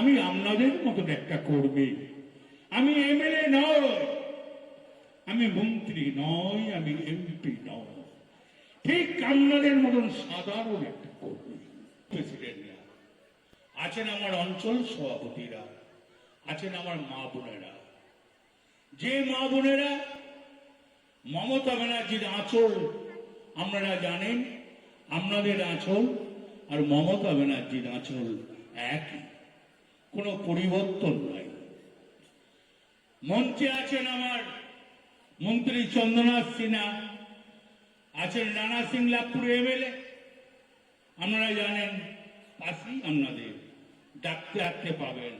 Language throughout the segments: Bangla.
আমি আপনাদের মতন একটা কর্মী। আমি এমএলএ নয়। আমি মন্ত্রী নয়, আমি এমপি নয়। ঠিক আপনাদের মতন সাধারণ একটা কর্মী প্রেসিডেন্টরা আছেন আমার অঞ্চল সভাপতিরা, আছেন আমার মা বোনেরা। যে মা বোনেরা মমতা ব্যানার্জির আঁচল, আপনারা জানেন, আপনাদের আঁচল আর মমতা ব্যানার্জির আঁচল একই। কোনো পরিবর্তন নাই। মঞ্চে আছেন আমার মন্ত্রী চন্দ্রনাথ সিনহা, আছেন রানা সিং লাভপুর এমএলএ। আপনারা জানেন, পাশেই আপনাদের ডাকতে ডাকতে পাবেন।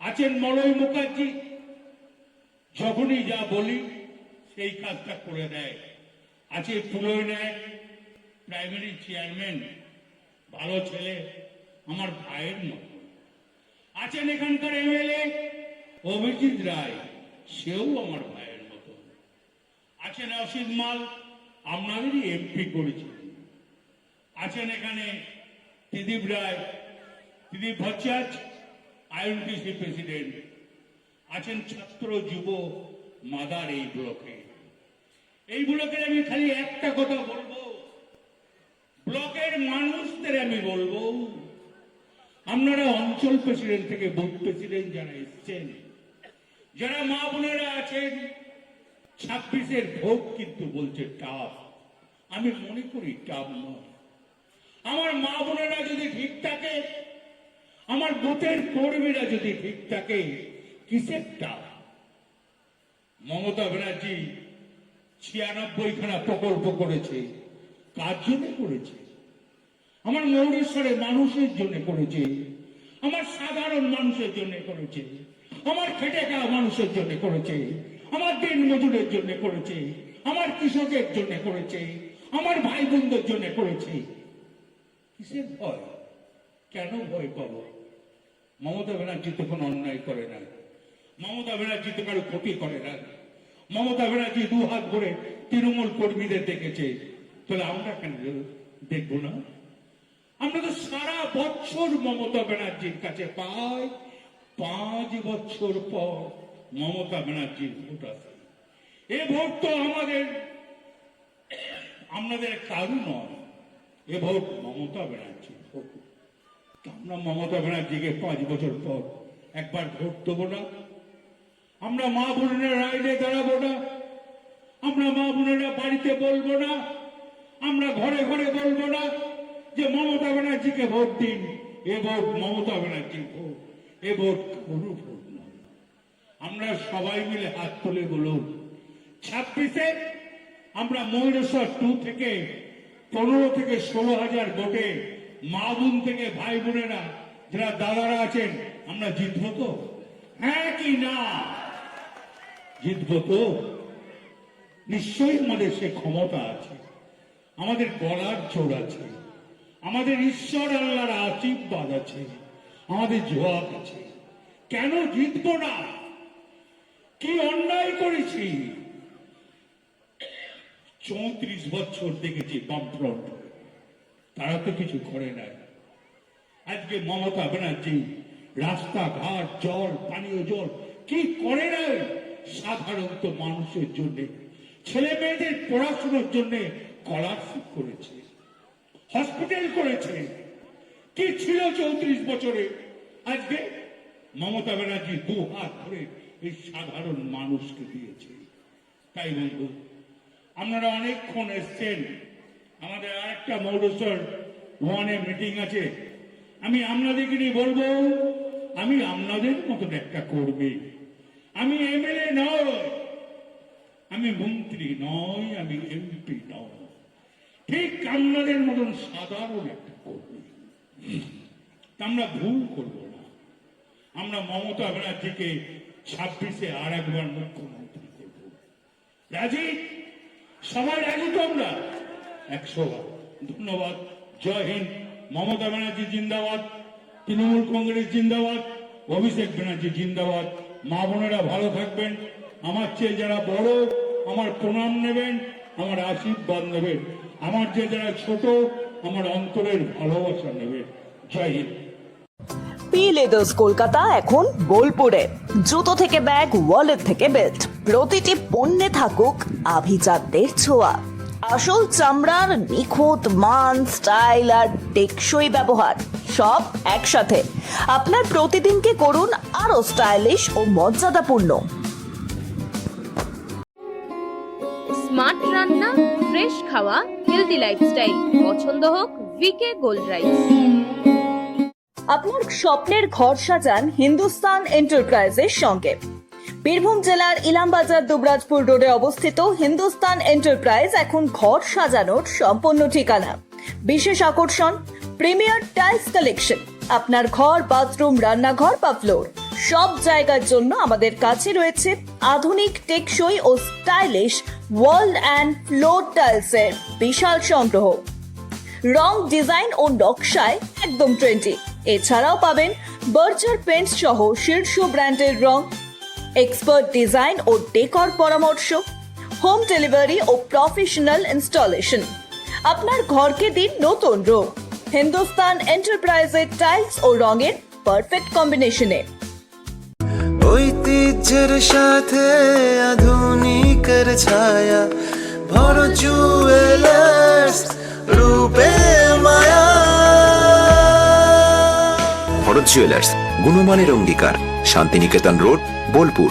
আছেন মলয় মুখার্জি, যখনই যা বলি সেই কাজটা করে দেয়। আছে তুলোয় নেয় প্রাইমারি চেয়ারম্যান, ভালো ছেলে, আমার ভাইয়ের মতো। আছেন এখানকার এমএলএ অভিজিৎ রায়। সেও আমার ভাইয়ের মতো। আছেন অসিত মাল, আপনাদেরই এমপি করেছিলেন আছেন এখানে ত্রিদীপ রায় ত্রিদীপ ভট্টাচ আইএনটিসি প্রেসিডেন্ট। আছেন ছাত্র যুব মাদার এই ব্লকে। এই ব্লকের আমি খালি একটা কথা বলব। ব্লকের মানুষদের আমি বলব আপনারা অঞ্চল প্রেসিডেন্ট থেকে বুথ প্রেসিডেন্ট যারা এসছেন, যারা মা বোনেরা আছেন, ছাব্বিশের ভোগ কিন্তু বলছে টাফ। আমি মনে করি টাফ নয়। আমার মা বোনেরা যদি ঠিক থাকে, আমার বুথের কর্মীরা যদি ঠিক থাকে, কিসের টাফ? মমতা ব্যানার্জি ছিয়ানব্বই খানা প্রকল্প করেছে। কার জন্য করেছে? আমার মৌরেশ্বরে মানুষের জন্য করেছে। আমার সাধারণ মানুষের জন্য করেছে। আমার খেটে খাওয়া মানুষের জন্য করেছে। আমার দিন মজুরের জন্য করেছে। আমার কৃষকের জন্য করেছে। আমার ভাই বোনদের জন্য করেছে। কিসের ভয়? কেন ভয় পাব? মমতা ব্যানার্জি তো কোনো অন্যায় করে না। মমতা ব্যানার্জি তো কারও ক্ষতি করে না। মমতা ব্যানার্জি দু হাত ভরে তৃণমূল কর্মীদের দেখেছে। তাহলে আমরা কেন দেখব না? আমরা তো সারা বছর মমতা ব্যানার্জির কাছে পাই। পাঁচ বছর পর মমতা ব্যানার্জির ভোট আসে। এ ভোট তো আমাদের আপনাদের কারু নয়। এ ভোট মমতা ব্যানার্জির ভোট। আমরা মমতা ব্যানার্জিকে পাঁচ বছর পর একবার ভোট দেবো না। আমরা মা বোনেরা রাইডে দাঁড়াবো না। আমরা মা বোনেরা বাড়িতে বলব না। আমরা ঘরে ঘরে বলব না। যে মমতা ব্যানার্জিকে ভোট দিন, এ ভোট মমতা ব্যানার্জির ভোট, এ ভোট কোনো ভোট নয়। আমরা সবাই মিলে হাত তুলে বলুন, ছাব্বিশে আমরা ময়ূরেশ্বর টু থেকে পনেরো থেকে ষোলো হাজার ভোটে মা বোন থেকে ভাই বোনেরা যারা দাদারা আছেন, আমরা জিতবো তো? হ্যাঁ কি না? জিতবো তো? নিশ্চয়ই আমাদের সে ক্ষমতা আছে, আমাদের গলার জোর আছে। আমাদের ঈশ্বর আল্লাহর আশীর্বাদ আছে, আমাদের জবাব আছে। কেন জিতবো না? কি অন্যায় করেছি? চৌত্রিশ বছর দেখেছি বামফ্রন্ট, তারা তো কিছু করে নাই। আজকে মমতা ব্যানার্জি, রাস্তাঘাট, জল, পানীয় জল, কি করে নাই? সাধারণত মানুষের জন্য ছেলে মেয়েদের পড়াশোনার জন্য স্কলারশিপ করেছে। হসপিটাল করেছে। কি ছিল চৌত্রিশ বছরে? আজকে মমতা ব্যানার্জি দু হাত ধরে এই সাধারণ মানুষকে দিয়েছে। তাই বন্ধু, আপনারা অনেকক্ষণ এসছেন। আমাদের আরেকটা মৌরসর ওয়ানে মিটিং আছে। আমি আপনাদেরকে নিয়ে বলব, আমি আপনাদের মতন একটা কর্মী। আমি এমএলএ নয়, আমি মন্ত্রী নয়, আমি এমপি নয়। ঠিক আপনাদের মতন সাধারণ একটা কর্মী। আমরা ভুল করব না। আমরা মমতা ব্যানার্জিকে ছাব্বিশে আর একবার মুখ্যমন্ত্রী করব। রাজি? সবাই রাজি তো আমরা? একশো ধন্যবাদ। জয় হিন্দ। মমতা ব্যানার্জি জিন্দাবাদ। তৃণমূল কংগ্রেস জিন্দাবাদ। অভিষেক ব্যানার্জি জিন্দাবাদ। মা বোনেরা ভালো থাকবেন। আমার চেয়ে যারা বড়, আমার প্রণাম নেবেন, আমার আশীর্বাদ নেবেন। আমার যে যারা ছোট আমার অন্তরের ভালোবাসা নেবেন জয় হিন্দ। পি লেদার্স কলকাতা এখন বোলপুরে। জুতো থেকে ব্যাগ ওয়ালেট থেকে বেল্ট প্রতিটি পণ্যে থাকুক আভিজাতদের ছোঁয়া। আসল চামড়ার নিখুঁত মান স্টাইল আর টেকসই ব্যবহার সব একসাথে। আপনার প্রতিদিনকে করুন আরও স্টাইলিশ ও মর্যাদাপূর্ণ। স্মার্ট রান্না ফ্রেশ খাওয়া হেলদি লাইফস্টাইল পছন্দ হোক ভিকে গোল্ড রাইস আপনার স্বপ্নের ঘর সাজান হিন্দুস্তান এন্টারপ্রাইজের সঙ্গে। বীরভূম জেলার ইলামবাজার, দুবরাজপুর রোডে অবস্থিত হিন্দুস্তান এন্টারপ্রাইজ এখন ঘর সাজানোর সম্পূর্ণ ঠিকানা। বিশেষ আকর্ষণ, প্রিমিয়ার টাইলস কালেকশন। আপনার ঘর, বাথরুম, রান্নাঘর বা ফ্লোর। সব জায়গার জন্য আমাদের কাছে রয়েছে আধুনিক টেকসই ও স্টাইলিশ ওয়ার্ল্ড অ্যান্ড ফ্লোর টাইলসের বিশাল সংগ্রহ। রং ডিজাইন ও নকশায় একদম ট্রেন্ডি এছাড়াও পাবেন বার্জার পেন্টস সহ শীর্ষ ব্র্যান্ডের রং এক্সপার্ট ডিজাইন ও ডেকর পরামর্শ হোম ডেলিভারি ও প্রফেশনাল ইনস্টলেশন আপনার ঘরকে দিন নতুন রূপ। হিন্দুস্তান এন্টারপ্রাইজের টাইলস ও রঙের পারফেক্ট কম্বিনেশনে ঐতিহ্যের সাথে আধুনিকের ছায়া ভর জুয়েলার্স রূপে মায়া। ভরত জুয়েলার্স গুণমানের অঙ্গীকার, শান্তিনিকেতন রোড বোলপুর।